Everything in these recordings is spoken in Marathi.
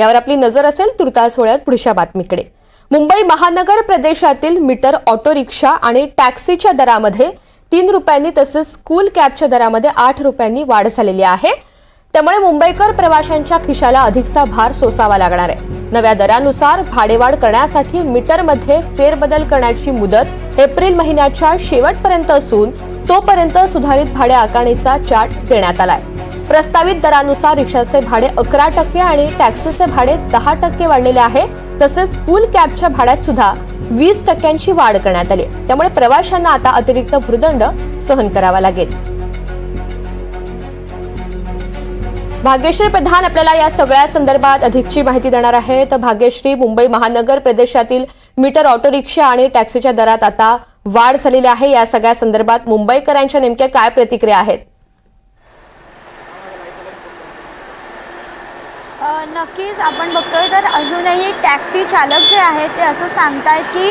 यावर आपली नजर असेल तुर्तास सोहळ्यात पुढच्या बातमीकडे. मुंबई महानगर प्रदेशातील मीटर ऑटो रिक्षा आणि टॅक्सीच्या दरामध्ये तीन रुपयांनी तसेच स्कूल कॅबच्या दरामध्ये आठ रुपयांनी वाढ झालेली आहे. त्यामुळे मुंबईकर प्रवाशांच्या खिशाला अधिकचा भार सोसावा लागणार आहे. नव्या दरानुसार भाडेवाढ करण्यासाठी मीटरमध्ये फेरबदल करण्याची मुदत एप्रिल महिन्याच्या शेवटपर्यंत असून तोपर्यंत सुधारित भाडे आकारणीचा चार्ट देण्यात आलाय. प्रस्तावित दरानुसार रिक्षाचे भाडे अकरा टक्के आणि टॅक्सीचे भाडे दहा टक्के वाढलेले आहे. तसेच स्कूल कॅबच्या भाड्यात सुद्धा वीस टक्क्यांची वाढ करण्यात आली. त्यामुळे प्रवाशांना आता अतिरिक्त भूर्दंड सहन करावा लागेल. भाग्यश्री प्रधान आपल्याला या सगळ्या संदर्भात अधिकची माहिती देणार आहे तर भाग्यश्री मुंबई महानगर प्रदेशातील मीटर ऑटो रिक्षा आणि टॅक्सीच्या दरात आता वाढ झालेली आहे. या सगळ्या संदर्भात मुंबईकरांच्या नेमक्या काय प्रतिक्रिया आहेत? नक्कीच आपण बघतोय तर अजूनही टॅक्सी चालक जे आहेत ते असं सांगतायत की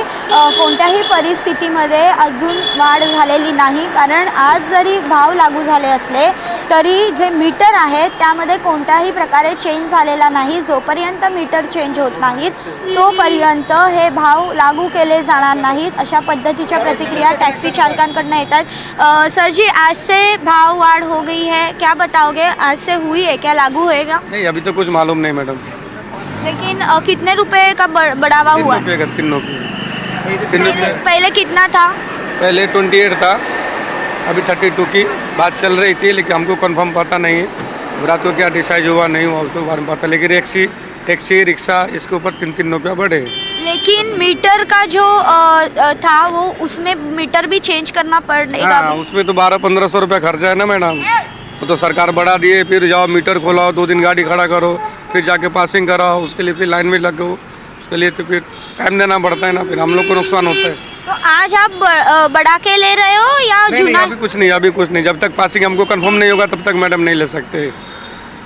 कोणत्याही परिस्थितीमध्ये अजून वाढ झालेली नाही. कारण आज जरी भाव लागू झाले असले तरी जे मीटर आहेत त्यामध्ये कोणत्याही प्रकारे चेंज झालेला नाही. जोपर्यंत मीटर चेंज होत नाहीत तोपर्यंत हे भाव लागू केले जाणार नाहीत. अशा पद्धतीच्या प्रतिक्रिया टॅक्सी चालकांकडनं येतात अ, सर जी आज से भाव वाढ हो गई है. क्या बताओगे? आज से हुई है क्या? लागू होएगा नहीं अभी तो कुछ मालूम नहीं मैडम। लेकिन कितने रुपए का बढ़- बढ़ावा हुआ? तीन रुपये तीन। पहले, रुपये पहले कितना था? पहले ट्वेंटी एट था। अभी थर्टी टू की बात चल रही थी लेकिन हमको कंफर्म पता नहीं है। रात को क्या डिसाइड हुआ नहीं हुआ उसके बारे में पता। लेकिन टैक्सी टैक्सी रिक्शा इसके ऊपर तीन तीन रुपया बढ़े लेकिन मीटर का जो अ, था वो उसमें मीटर भी चेंज करना पड़ेगा हाँ उसमें तो बारह पंद्रह सौ रुपया खर्चा है ना मैडम? वो तो सरकार बढ़ा दिए फिर जाओ मीटर खोलाओ दो दिन गाड़ी खड़ा करो फिर जाके पासिंग कराओ उसके लिए फिर लाइन में लगो उसके लिए तो फिर टाइम देना पड़ता है ना फिर हम लोग को नुकसान होता है। तो आज आप बढ़ा के ले रहे हो या नहीं नहीं अभी कुछ नहीं अभी कुछ नहीं। जब तक पासिंग हमको कंफर्म नहीं होगा तब तक मैडम नहीं ले सकते।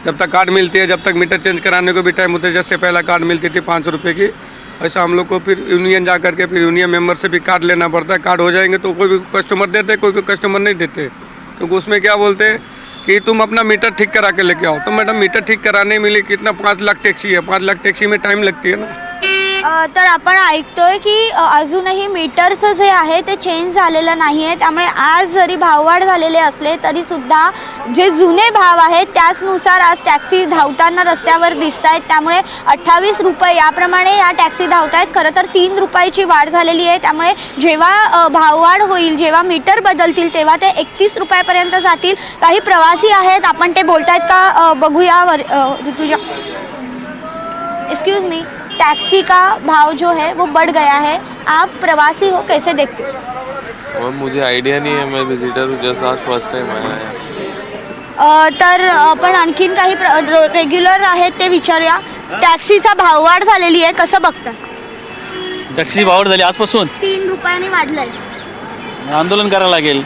जब तक कार्ड मिलती है जब तक मीटर चेंज कराने को भी टाइम होता है जैसे पहला कार्ड मिलती थी पाँच रुपये की ऐसा हम लोग को फिर यूनियन जा करके फिर यूनियन मेंबर से भी कार्ड लेना पड़ता है। कार्ड हो जाएँगे तो कोई भी कस्टमर देते कोई कोई कस्टमर नहीं देते। क्योंकि उसमें क्या बोलते हैं कि तुम अपना मीटर ठीक करा के लेके आओ। तो मैडम मीटर ठीक कराने में लिए कितना? पाँच लाख टैक्सी है पाँच लाख टैक्सी में टाइम लगती है ना। अ, तर आपण ऐकतोय की अ, अजूनही मीटरचं जे आहे ते चेंज झालेलं नाही आहे त्यामुळे आज जरी भाववाढ झालेले असले तरी सुद्धा जे जुने भाव आहेत त्याचनुसार आज टॅक्सी धावताना रस्त्यावर दिसत आहेत त्यामुळे अठ्ठावीस रुपये याप्रमाणे या टॅक्सी धावत आहेत खरं तर तीन रुपयाची वाढ झालेली आहे. त्यामुळे जेव्हा अ, भाववाढ होईल जेव्हा मीटर बदलतील तेव्हा ते एकतीस रुपयापर्यंत जातील. काही प्रवासी आहेत आपण ते बोलतायत का अ, बघूया वर अ, ऋतुजा. एक्सक्यूज मी टैक्सी का भाव जो है वो बढ़ गया है। आप प्रवासी हो कैसे देखते हो? और मुझे आइडिया नहीं है मैं विजिटर हूँ जस्ट आज फर्स्ट टाइम आया है। अ, तर आपण आणखीन काही रेग्युलर आहेत ते विचारूया. टॅक्सीचा भाववाढ झालेली आहे कसं बघता? टॅक्सीची वाढ झाली आजपासून? तीन रुपयाने वाढलंय. आंदोलन करावं लागेल.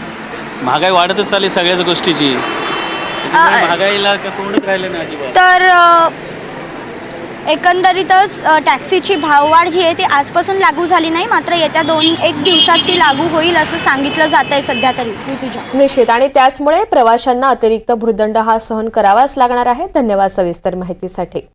महागाई वाढतच चालली सगळ्याच गोष्टीची. त्याच्यामुळे महागाईला का तोंडच राहिलं नाही अजिबात. तर अ, एकंदरीतच टॅक्सीची भाववाढ जी आहे ती आजपासून लागू झाली नाही मात्र येत्या दोन एक दिवसात ती लागू होईल असं सांगितलं जात आहे सध्या तरी. ऋतुजा. निश्चित. आणि त्याचमुळे प्रवाशांना अतिरिक्त भूर्दंड हा सहन करावाच लागणार आहे. धन्यवाद सविस्तर माहितीसाठी.